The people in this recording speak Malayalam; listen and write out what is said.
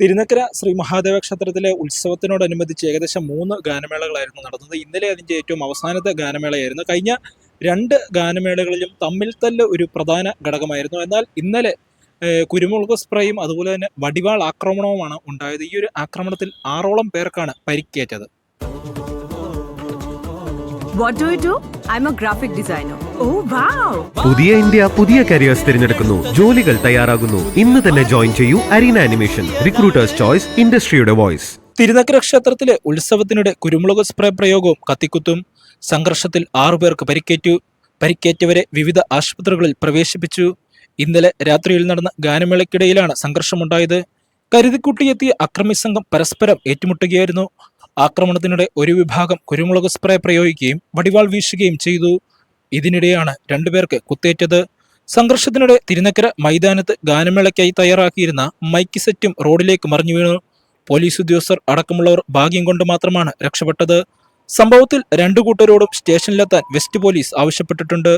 തിരുനക്കര ശ്രീ മഹാദേവ ക്ഷേത്രത്തിലെ ഉത്സവത്തിനോടനുബന്ധിച്ച് ഏകദേശം മൂന്ന് ഗാനമേളകളായിരുന്നു നടന്നത്. ഇന്നലെ അതിന്റെ ഏറ്റവും അവസാനത്തെ ഗാനമേളയായിരുന്നു. കഴിഞ്ഞ രണ്ട് ഗാനമേളകളിലും തമ്മിൽ തല്ല് ഒരു പ്രധാന ഘടകമായിരുന്നു. എന്നാൽ ഇന്നലെ കുരുമുളക് സ്പ്രേയും അതുപോലെ തന്നെ വടിവാൾ ആക്രമണവുമാണ് ഉണ്ടായത്. ഈ ഒരു ആക്രമണത്തിൽ ആറോളം പേർക്കാണ് പരിക്കേറ്റത്. What do you do? I'm a graphic designer. Oh, wow! പുതിയ ഇന്ത്യ പുതിയ കരിയേഴ്സ് തിരഞ്ഞെടുക്കുന്നു. ജോലികൾ തയ്യാറാകുന്നു. ഇന്ന് തന്നെ ജോയിൻ ചെയ്യൂ അരീന അനിമേഷൻ റിക്രൂട്ടേഴ്സ് ചോയ്സ് ഇൻഡസ്ട്രിയുടെ വോയിസ് തിരുനക്കര ക്ഷേത്രത്തിലെ ഉത്സവത്തിനിടെ കുരുമുളക് സ്പ്രേ പ്രയോഗവും കത്തിക്കുത്തും സംഘർഷത്തിൽ ആറുപേർക്ക് പരിക്കേറ്റു. പരിക്കേറ്റവരെ വിവിധ ആശുപത്രികളിൽ പ്രവേശിപ്പിച്ചു. ഇന്നലെ രാത്രിയിൽ നടന്ന ഗാനമേളയ്ക്കിടയിലാണ് സംഘർഷമുണ്ടായത്. കരുതിക്കുട്ടിയെത്തിയ അക്രമി സംഘം പരസ്പരം ഏറ്റുമുട്ടുകയായിരുന്നു. ആക്രമണത്തിനിടെ ഒരു വിഭാഗം കുരുമുളക് സ്പ്രേ പ്രയോഗിക്കുകയും വടിവാൾ വീശുകയും ചെയ്തു. ഇതിനിടെയാണ് രണ്ടുപേർക്ക് കുത്തേറ്റത്. സംഘർഷത്തിനിടെ തിരുനക്കര മൈതാനത്ത് ഗാനമേളയ്ക്കായി തയ്യാറാക്കിയിരുന്ന മൈക്ക് സെറ്റും റോഡിലേക്ക് മറിഞ്ഞു വീണു. പോലീസ് ഉദ്യോഗസ്ഥർ അടക്കമുള്ളവർ ഭാഗ്യം കൊണ്ട് മാത്രമാണ് രക്ഷപ്പെട്ടത്. സംഭവത്തിൽ രണ്ടു കൂട്ടരോടും സ്റ്റേഷനിലെത്താൻ വെസ്റ്റ് പോലീസ് ആവശ്യപ്പെട്ടിട്ടുണ്ട്.